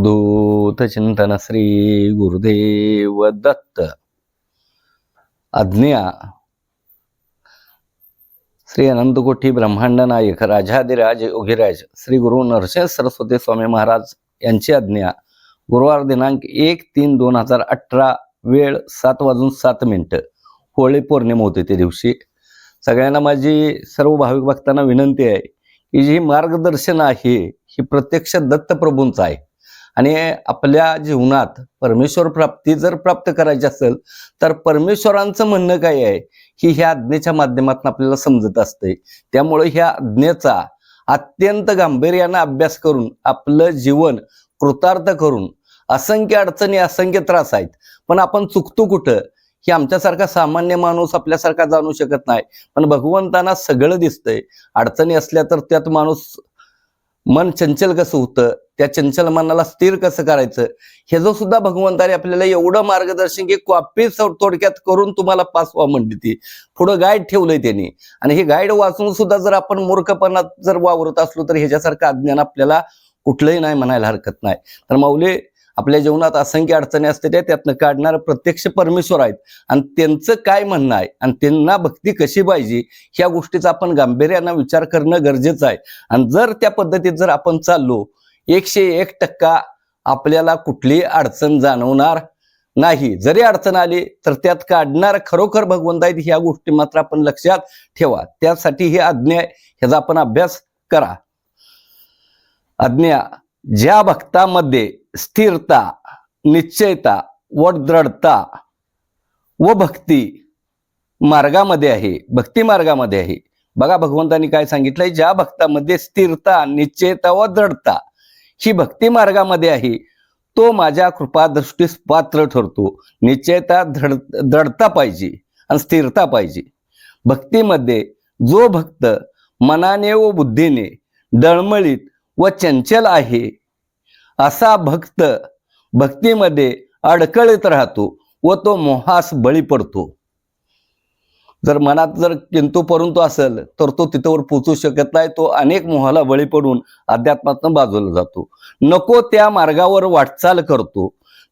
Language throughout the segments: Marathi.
अवधूत चिंतन श्री गुरुदेव दत्त. आज्ञा. श्री अनंतकोटी ब्रह्मांड नायक राजाधिराज योगीराज श्री गुरु नरसिंह सरस्वती स्वामी महाराज यांची आज्ञा. गुरुवार दिनांक एक तीन दोन हजार अठरा वेळ सात वाजून सात मिनिटं. होळी पौर्णिमा होते त्या दिवशी. सगळ्यांना माझी सर्व भाविक भक्तांना विनंती आहे की जी मार्गदर्शन आहे ही प्रत्यक्ष दत्तप्रभूंचं आहे. आणि आपल्या जीवनात परमेश्वर प्राप्ती जर प्राप्त करायची असेल तर परमेश्वरांचं म्हणणं काय आहे? की ह्या आज्ञेच्या माध्यमातून आपल्याला समजत असते त्यामुळे ह्या आज्ञेचा अत्यंत गांभीर्यानं अभ्यास करून आपलं जीवन कृतार्थ करून असंख्य अडचणी असंख्य त्रास आहेत. पण आपण चुकतो कुठं? की आमच्यासारखा सामान्य माणूस आपल्यासारखा जाणू शकत नाही. पण भगवंतांना सगळं दिसतंय. अडचणी असल्या तर त्यात माणूस मन चंचल कसं होतं त्या चंचल मनाला स्थिर कसं करायचं ह्याचं सुद्धा भगवंताने आपल्याला एवढं मार्गदर्शन की कॉपी थोडक्यात करून तुम्हाला पास व्हा म्हणली ती. पुढं गाईड ठेवलंय त्यांनी. आणि हे गाईड वाचून सुद्धा जर आपण मूर्खपणात जर वावरत असलो तर ह्याच्यासारखं अज्ञान आपल्याला कुठलंही नाही म्हणायला हरकत नाही. तर माऊली आपल्या जीवनात असंख्य अडचणी असतात त्यातनं काढणारं प्रत्यक्ष परमेश्वर आहेत. आणि त्यांचं काय म्हणणं आहे? आणि त्यांना भक्ती कशी पाहिजे? ह्या गोष्टीचा आपण गांभीर्यानं विचार करणं गरजेचं आहे. आणि जर त्या पद्धतीत जर आपण चाललो एकशे एक टक्का आपल्याला कुठलीही अडचण जाणवणार नाही. जरी अडचण आली तर त्यात काढणार खरोखर भगवंत आहेत ह्या गोष्टी मात्र आपण लक्षात ठेवा. त्यासाठी ही आज्ञा आहे, ह्याचा आपण अभ्यास करा. आज्ञा ज्या भक्तामध्ये स्थिरता निश्चयता व दृढता व भक्ती मार्गामध्ये आहे. भक्ती मार्गामध्ये आहे. बघा भगवंतांनी काय सांगितलंय? ज्या भक्तामध्ये स्थिरता निश्चयता व दृढता ही भक्ती मार्गामध्ये आहे तो माझ्या कृपादृष्टीस पात्र ठरतो. निश्चयता दृढ दृढता पाहिजे आणि स्थिरता पाहिजे. भक्तीमध्ये जो भक्त मनाने व बुद्धीने डळमळीत व चंचल आहे असा भक्त भक्तीमध्ये अडकळीत राहतो व तो मोहास बळी पडतो. जर मनात जर किंतु परंतु असेल तर तो तिथवर पोचू शकत नाही. तो अनेक मोहाला बळी पडून अध्यात्मातनं बाजूला जातो. नको त्या मार्गावर वाटचाल करतो.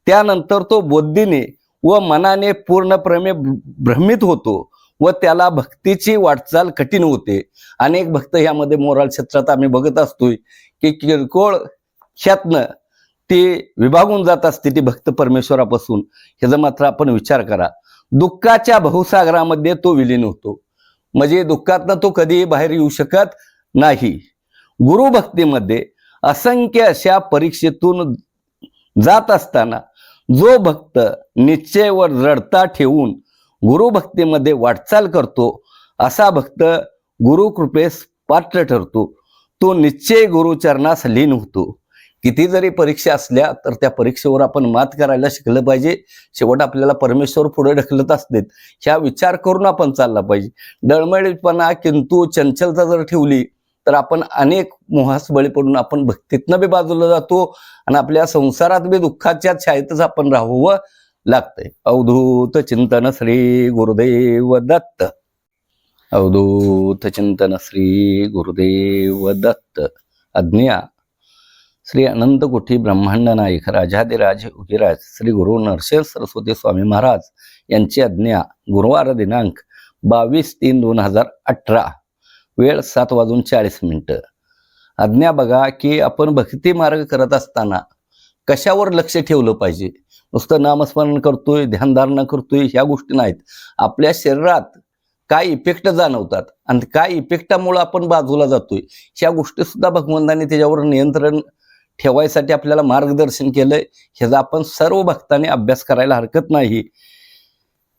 त्यानंतर तो बुद्धीने व मनाने पूर्णप्रमे भ्रमित होतो व त्याला भक्तीची वाटचाल कठीण होते. अनेक भक्त ह्यामध्ये मोराल क्षेत्रात आम्ही बघत असतोय की किरकोळ ह्यातनं ते विभागून जात असते ती भक्त परमेश्वरापासून. ह्याचा मात्र आपण विचार करा. दुःखाच्या बहुसागरामध्ये तो विलीन होतो. म्हणजे दुःखातनं तो कधीही बाहेर येऊ शकत नाही. गुरुभक्तीमध्ये असंख्य अशा परीक्षेतून जात असताना जो भक्त निश्चयवर रडता ठेवून गुरुभक्तीमध्ये वाटचाल करतो असा भक्त गुरुकृपेस पात्र ठरतो. तो निश्चय गुरुचरणास लीन होतो. किती जरी परीक्षा असल्या तर त्या परीक्षेवर आपण मात करायला शिकलं पाहिजे. शेवट आपल्याला परमेश्वर पुढे ढकलत असते ह्या विचार करून आपण चालला पाहिजे. डळमळीपणा किंतु चंचलता जर ठेवली तर आपण अनेक मोहास बळी पडून आपण भक्तीतनं बी बाजूला जातो आणि आपल्या संसारात बी दुःखाच्या छायेतच आपण राहावं लागतंय. अवधूत चिंतन श्री गुरुदेव दत्त. अवधूत चिंतन श्री गुरुदेव दत्त. अज्ञा श्री अनंतकोटी ब्रह्मांड नाईक राजाधिराज उगिराज श्री गुरु नरसिंह सरस्वती स्वामी महाराज यांची आज्ञा गुरुवार दिनांक बावीस तीन दोन हजार अठरा वेळ सात वाजून चाळीस मिनटं. आज्ञा बघा की आपण भक्ती मार्ग करत असताना कशावर लक्ष ठेवलं पाहिजे? नुसतं नामस्मरण करतोय ध्यानधारणा करतोय ह्या गोष्टी नाहीत. आपल्या शरीरात काय इफेक्ट जाणवतात आणि काय इफेक्टामुळे आपण बाजूला जातोय? ह्या गोष्टी सुद्धा भगवंतांनी त्याच्यावर नियंत्रण ठेवायसाठी आपल्याला मार्गदर्शन केलंय ह्याचा आपण सर्व भक्तांनी अभ्यास करायला हरकत नाही.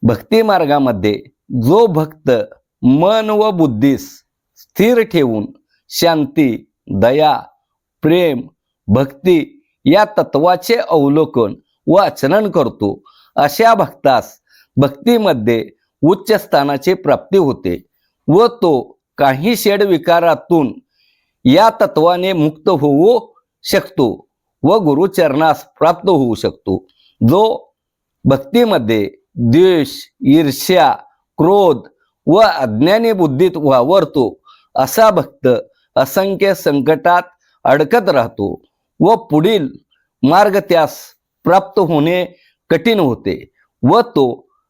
भक्ती मार्गामध्ये जो भक्त मन व बुद्धीस स्थिर ठेवून शांती दया प्रेम भक्ती या तत्वाचे अवलोकन व आचरण करतो अशा भक्तास भक्तीमध्ये उच्च स्थानाची प्राप्ती होते व तो काही शेड विकारातून या तत्वाने मुक्त होऊ शकतो व गुरुचरणास प्राप्त होऊ शकतो. जो भक्तीमध्ये द्वेष ईर्ष्या क्रोध व अज्ञानी बुद्धीत वावरतो असा भक्त असंख्य संकटात अडकत राहतो व पुढील मार्ग त्यास प्राप्त होणे कठीण होते व तो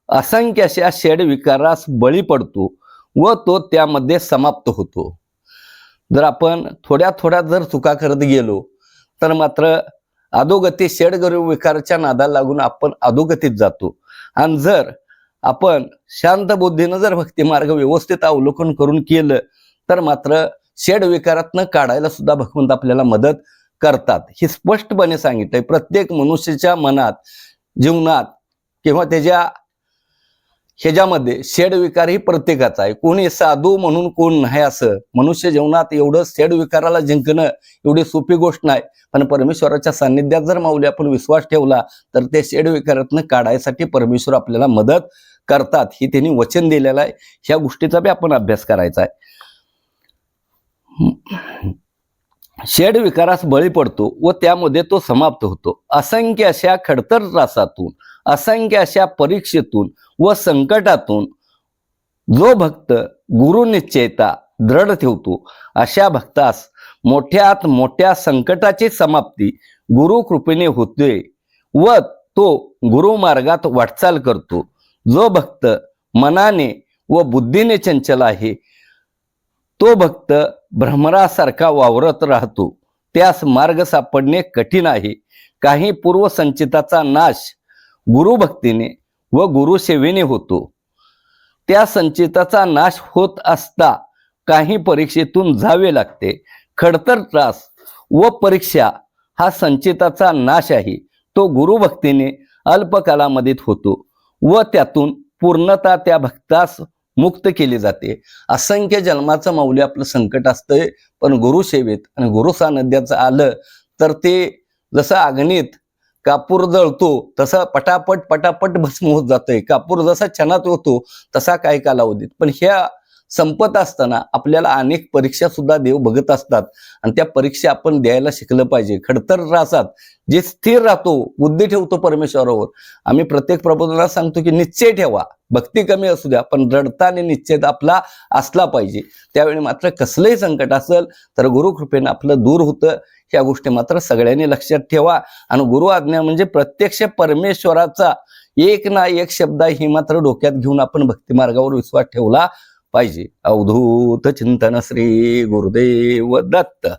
असंख्य अशा षड विकारास बळी पडतो व तो त्यामध्ये समाप्त होतो. जर आपण थोड्या थोड्या जर चुका करत गेलो तर मात्र अधोगती षडगरू विकाराच्या नादाला लागून आपण अधोगतीत जातो. आणि जर आपण शांत बुद्धीनं जर भक्तिमार्ग व्यवस्थित अवलोकन करून केलं तर मात्र षड विकारातनं काढायला सुद्धा भगवंत आपल्याला मदत करतात. हे स्पष्टपणे सांगितलंय. प्रत्येक मनुष्याच्या मनात जीवनात किंवा त्याच्या ह्याच्यामध्ये शेड विकार ही प्रत्येकाचा आहे. कोणी साधू म्हणून कोण नाही असं. मनुष्य जीवनात एवढं शेड विकाराला जिंकणं एवढी सोपी गोष्ट नाही. पण परमेश्वराच्या सान्निध्यात जर माऊली आपण विश्वास ठेवला तर ते शेड विकारातनं काढायसाठी परमेश्वर आपल्याला मदत करतात. ही त्यांनी वचन दिलेलं आहे. ह्या गोष्टीचा बी आपण अभ्यास करायचा आहे. शेड विकारास बळी पडतो व त्यामध्ये तो समाप्त होतो. असंख्य अशा खडतर त्रासातून असंख्य अशा परीक्षेतून व संकटातून जो भक्त गुरु निश्चयता दृढ ठेवतो अशा भक्तास मोठ्यात मोठ्या संकटाची समाप्ती गुरु कृपेने होते व तो गुरु मार्गात वाटचाल करतो. जो भक्त मनाने व बुद्धीने चंचल आहे तो भक्त भ्रमरासारखा वावरत राहतो. त्यास मार्ग सापडणे कठीण आहे. काही पूर्वसंचिताचा नाश गुरुभक्तीने व गुरुसेवेने होतो. त्या संचिताचा नाश होत असता काही परीक्षेतून जावे लागते. खडतर त्रास व परीक्षा हा संचिताचा नाश आहे. तो गुरुभक्तीने अल्पकालामध्ये होतो व त्यातून पूर्णता त्या भक्तास मुक्त केली जाते. असंख्य जन्माचं माऊली आपलं संकट असतंय पण गुरुसेवेत आणि गुरु सान्निध्याचं आलं तर ते जसं अग्नीत कापूर जळतो तसा पटापट पटापट भस्म होत जातोय. कापूर जसा छनात होतो तसा काही कालावधीत. पण ह्या संपत असताना आपल्याला अनेक परीक्षा सुद्धा देव बघत असतात. आणि त्या परीक्षा आपण द्यायला शिकलं पाहिजे. खडतर रासात जे स्थिर राहतो बुद्धी ठेवतो परमेश्वरावर. आम्ही प्रत्येक प्रबोधनाला सांगतो की निश्चय ठेवा. भक्ती कमी असू द्या पण दृढता आणि निश्चय आपला असला पाहिजे. त्यावेळी मात्र कसलंही संकट असेल तर गुरुकृपेनं आपलं दूर होतं. ह्या गोष्टी मात्र सगळ्यांनी लक्षात ठेवा. आणि गुरु आज्ञा म्हणजे प्रत्यक्ष परमेश्वराचा एक ना एक शब्द ही मात्र डोक्यात घेऊन आपण भक्तिमार्गावर विश्वास ठेवला पाहिजे. अवधूत चिंतन श्री गुरुदेव दत्त.